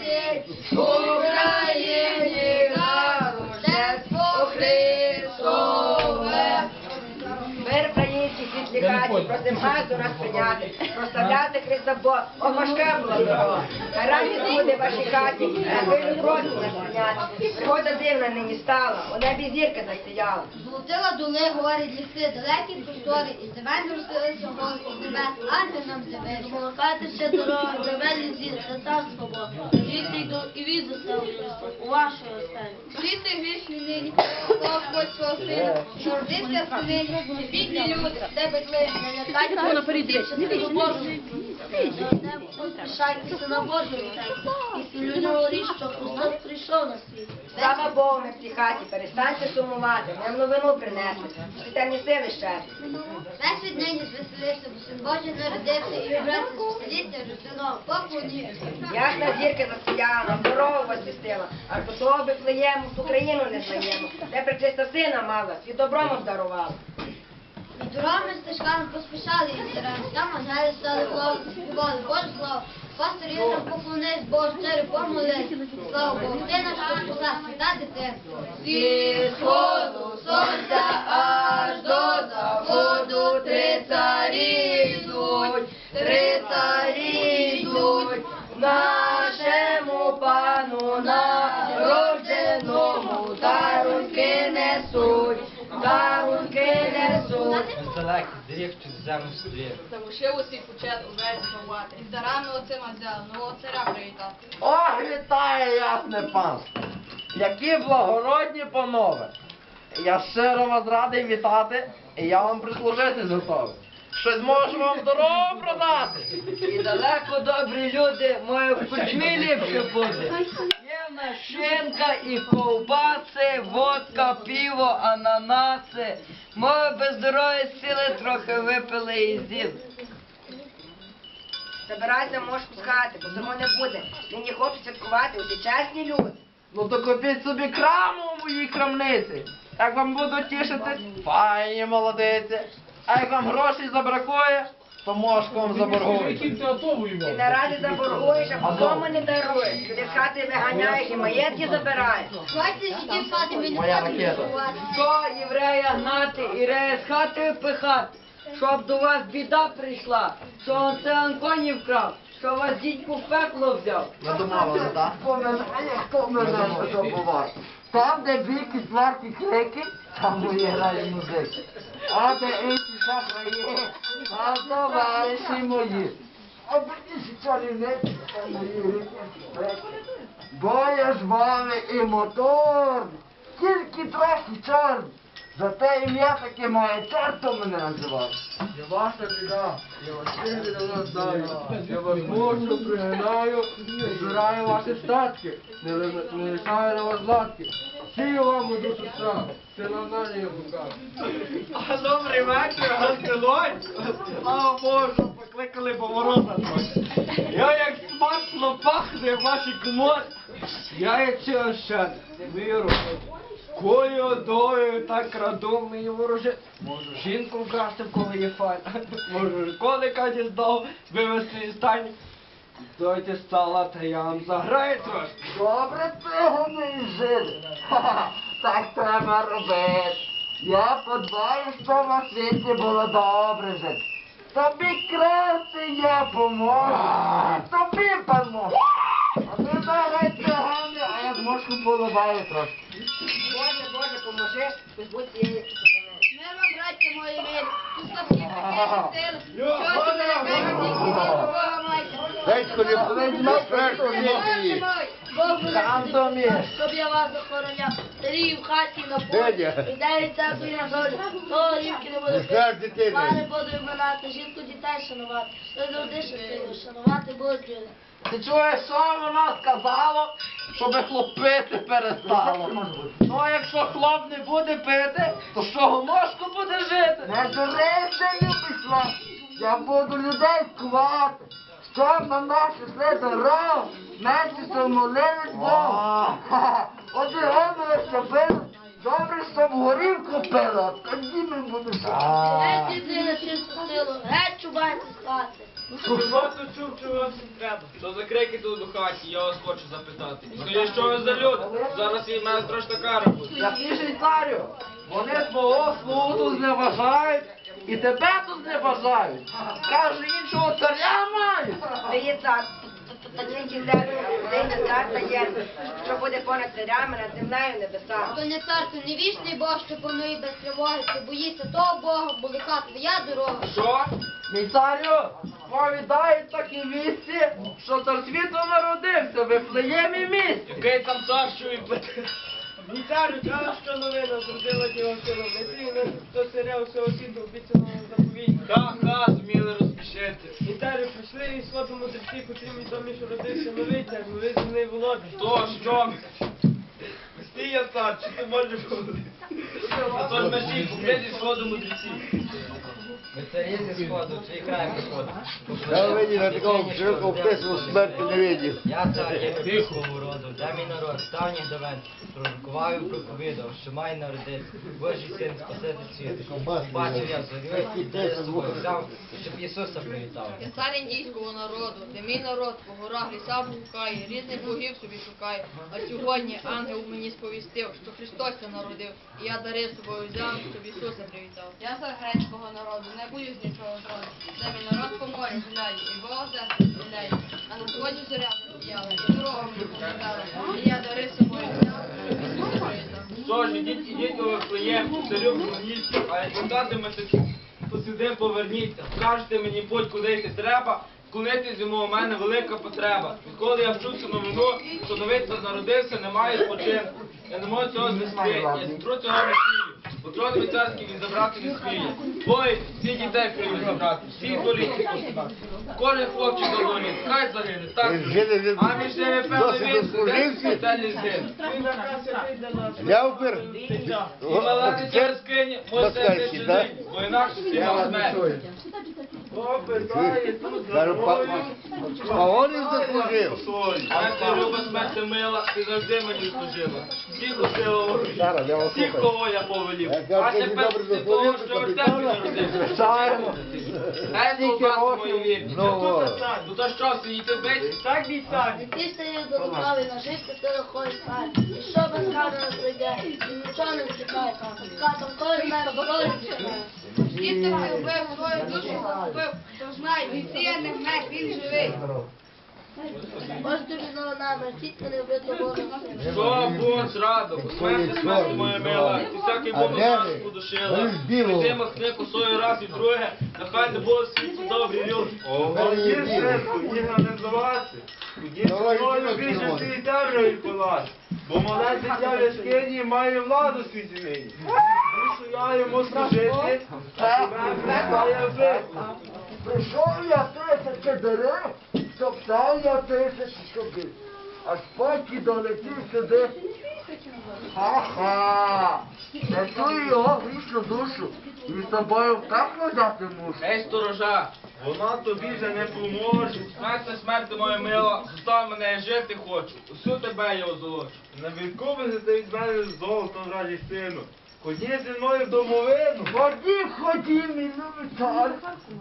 て、нас прийняти, проставляти Христа Бога, о важка була дорога. Радість буде в вашій хаті, а ви просимо нас прийняти. Пригода дивна нині стала, у небі зірка засіяла. Золотила доли, гори, ліси, далекі простори, і земель розстелися гори, і небес, ангел нам з'явився. Молокати ще дорога, земельні зір, та царство Бога. Жити йду і від заселу у вашої оселі. Світи грішні нині, Господь свого сина, що родився в сині, бідні люди, де бедли, Не лякайте на передрічі, не. Пишайтеся на Божу і сілюнього річ, що Христос прийшов на світ. Слава Богу, ми в цій хаті, перестаньте сумувати, нам новину принесли, світальні сили щастя. Перший день звеселився, бо син Божий народився, і з поселіття, життя, поклонівся. Ясна зірка засіяла, дорогу возвістила, аж до того Вифлеєму в Україну не знаємо, де причиста сина мала, свій добром обдарувала. І дорогами стежками поспішали, і зірами, там ангели стали хлопці, Боже слава. Пастор Юрам поклонись, Боже, царю помолись. Слава Богу, ти наш спаса, свята дитинство. Зі сходу сонця аж дарунки несуть. Далеко, дерев через землю стрів. Залишив усій почет увесь змивати. І дарами оцима взяв, нового царя привітати. О, вітаю, ясне панство! Які благородні панове! Я щиро вас радий вітати, і я вам прислужити готовий. Щось можу вам дорогу продати. І далеко добрі люди, моє в кучмі ліпше буде. Шинка і ковбаси, водка, піво, ананаси. Моє без здоров'я сіли трохи випили і з'їв. Забирайте мошку з хати, бо того не буде. Нині хочуть святкувати усі чесні люди. Ну то купіть собі краму у моїй крамниці. Як вам буду тішитись, файні молодиці. А як вам грошей забракує, вам заборгують. Ти наразі заборгуєш, а потім не даруєш. З хати виганяєш і маєтки забираєш. Хватить сидів в хаті, ми не хочемо Що єврея гнати, ірея з хати впихати, щоб до вас біда прийшла, що он це Антонів вкрав, що вас дідьку в пекло взяв. Не домовили, так? Хто мене що буває? Там, де бійки, сварки, крики, там мої грає музики. А де інші шахраї, а товариші мої. Інші чарівниці, це мої рідні. Бо я ж вами і мотор, тільки трохи чорний. Зате ім'я таке має, чортом мене називав. Я ваша біда, я вас тільки давно знаю. Я вас мушу, пригинаю, збираю ваші статки, не, не лишаю на вас латки. Сію вам у душу сам, це на знання я покажу. А добрий вечір, гостелой. Слава Богу, покликали бо мороза трохи. Я як смачно пахне в вашій коморі. Я як цього ще не віру. Кою одою так радомий вороже. Можу жінку вкрасти, в кого є файна. Можу коника діздав вивезти із стані. Дойте стала, та я вам заграю трошки. Добре цигани жили. Так треба робити. Я подбаю, що на світі було добре жити. Тобі краще я поможу. Тобі поможу. А ти заграй цигани, а я зможу полубаю трошки. Позбудь цієї сатани. Вам, браття мої милі, тут слабкі сили, що ти кажуть, тільки Бога мой, Бог буде то щоб я вас охороняв. Старі в хаті на полі, і дев'ять церкві на долі. Того рівки не буде пити. Пари буду виминати, жінку дітей шанувати. Ти завжди щасливо, шанувати будуть люди. Ти чуєш, що вона сказала? Щоб хлопити перестало. Ну, а якщо хлоп не буде пити, то з чого буде жити? Не дурейся, любиш вас. Я буду людей кувати. Щоб на нас йшли дорогу, менше що молились Богу. От і гомили, що били, Добре, щоб горівку пила, тоді ми будемо. Геть іди на чисту геть чубайся з хати. Що тут чув, чого вам всім треба? Що за крики тут у хаті, я вас хочу запитати. Скажіть, що ви за люди? Зараз і мене страшна кара буде. Який царю, вони твого слугу тут зневажають і тебе тут зневажають. Каже, іншого царя мають. Ти є цар, та тільки землю, ти не цар та є, що буде понад царями над землею небеса. То не цар, не вічний Бог, що панує без тривоги, ти боїться того Бога, бо лиха твоя дорога. Що? Мій царю, повідають такі вісті, що цар світу народився в Вифлеємі місті. Який там цар, що він плете? Мій царю, кажу, що новина зродила діло силу. Не ти, то царя усього світу обіцяного заповіті. Ха-ха, зуміли розпішити. Мій далі прийшли і сходу мудрці, котрі мій домі, що родився новий цар, новий земний володар. То що? Стій я цар, чи ти можеш ходити? А то ж мерщій, покрити сходу мудреці. Ви царі зі сходу, чий край приходить? Я видів на такому широкому впису смерті не видів. Я є військового роду, де мій народ, ставніх давен, пророкував і проповідав, що має народитися, Божий син спасити світ. Бачив я зорю, і взяв, щоб Ісуса привітав. Я цар індійського народу, де мій народ по горах лісах гукає, різних богів собі шукає. А сьогодні ангел мені сповістив, що Христос це народив, і я дари собою взяв, щоб Ісуса привітав. Я цар грецького народу, не боюсь нічого зроду. Де мій народ по морі гуляє, і де гуляє. А на сході зоря стояла, і дорогу мені показала. І я дари собою взяв, щоб Ісуса привітав. Тож, ідіть, ідіть у Вифлеєм, царю клоніться, а як вертатиметесь, то сюди поверніться. Скажете мені путь, куди йти треба, вклонитись йому у мене велика потреба. Відколи я вчув цю новину, що новий цар народився, немає спочинку. Я не можу цього знести, я зітру цього не мій царський він забрати не сміє. Бой, всі дітей приймуть забрати, всі доліться поставити. Кожен хлопчик загорить, хай загине, так. А між ними певний він дослужився. смертельний нас. Ляупер, І мала дитя скині, може це не чинить, бо інакше всіма смерть. Хто питає тут за Кажу, па- мною? заслужив. А ти люба смерть мила, ти завжди мені служила. Всіх усила ворожі, Зараз, я вас всіх, слухаю. кого я повелів. Я кажу, А ти тепер добре ти того, заслужив, що то в тебе народився. Звичайно. Ей, солдат мої вірні. Ну, Ну то що, сидіти бить? Так, цар. Ти стає до лукави, нажився ти лихої сталь. І що без кари прийде, і нічого не втікає. Катом коли мене, коли не Дітей убив, свою душу купив, то знай, сіє не вмер, він живий. Ось тобі мерчіть мене вбито Божим сином. Що Бог зрадив? Смерти, смерти моя мила, і всякий бонус нас подушила. Білого. Прийди косою раз і друге, нехай не було світло добрі люди. Ого, є синку, їх не здавати. Тоді Давай, більше Діма. свій темряві палац. Бо мале дитя в яскині має владу в свій Мушу я йому служити, а тебе має. Прийшов я тисячі дерев, топтав я тисячі собі. Аж поки долетів сюди. Ха-ха! Не чую його грішну душу. І з тобою в каплю взяти мушу. Ей, сторожа, Вона тобі вже не поможе. смерти, смерти моя мила, зостав мене, я жити хочу, усю тебе я озолочу. Не відкупися від мене золотом раді сину. Ходіть зі мною в домовину. Ходім, ходім, мій любий цар,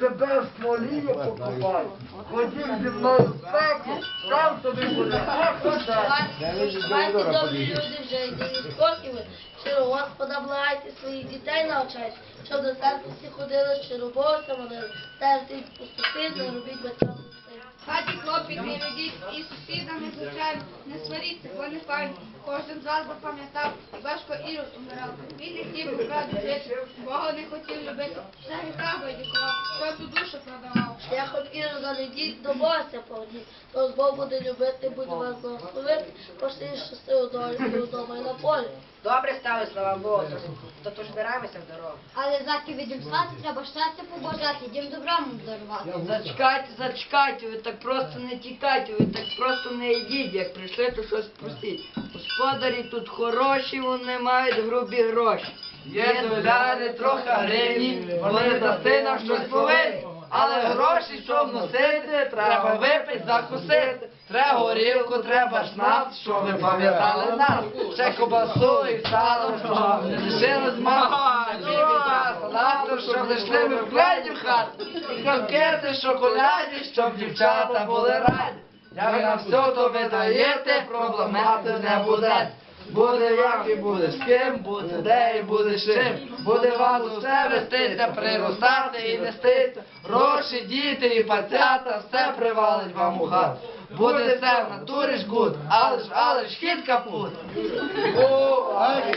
тебе в смолі я покупаю. Ходім зі мною в пекло, там тобі буде похота. Шукайте добрі люди вже йди із коківи. Щиро Господа благайте своїх дітей навчайте, щоб до церкви всі ходили, щиро Бога молили. Терти пустити, не робіть батькам. Хаті хлопці не ведіть, і сусідам не звичайно, не сваріться, бо не файно. Кожен з вас запам'ятав, і важко Ірод умирав. Він не хотів правду жити, Бога не хотів любити, все гріха хто цю душу продавав. Не йдіть, до Бога повніть, то з Бог буде любити, буде вас благословити, пошли щасливо долі вдома і на полі. Добре стали, слава Богу, то, то, то ж збираємося в дорогу. Але заки відім спати, треба щастя побажати, дім добра дарувати. Зачекайте, зачекайте, ви так просто не тікайте, ви так просто не йдіть, як прийшли, то щось просіть. Господарі тут хороші, вони мають грубі гроші. Є доляри, трохи гривні, вони дасти нам щось повинні. Але гроші, щоб носити, треба випити, закусити. Треба горілку, треба шнапс, щоб ви пам'ятали нас. Ще кобасу і сало, щоб не лишилось мало. Салату, щоб зайшли ми вклені в хату. І конкети, шоколадні, щоб дівчата були раді. Як нам все то ви даєте, проблемати не буде. Буде як і буде з ким, буде де і буде чим. Буде вас усе вестися, приростати і нестися. Гроші, діти і пацята, все привалить вам у хат. Буде все в натурі жгут, але ж, але ж хід капут. О, ай,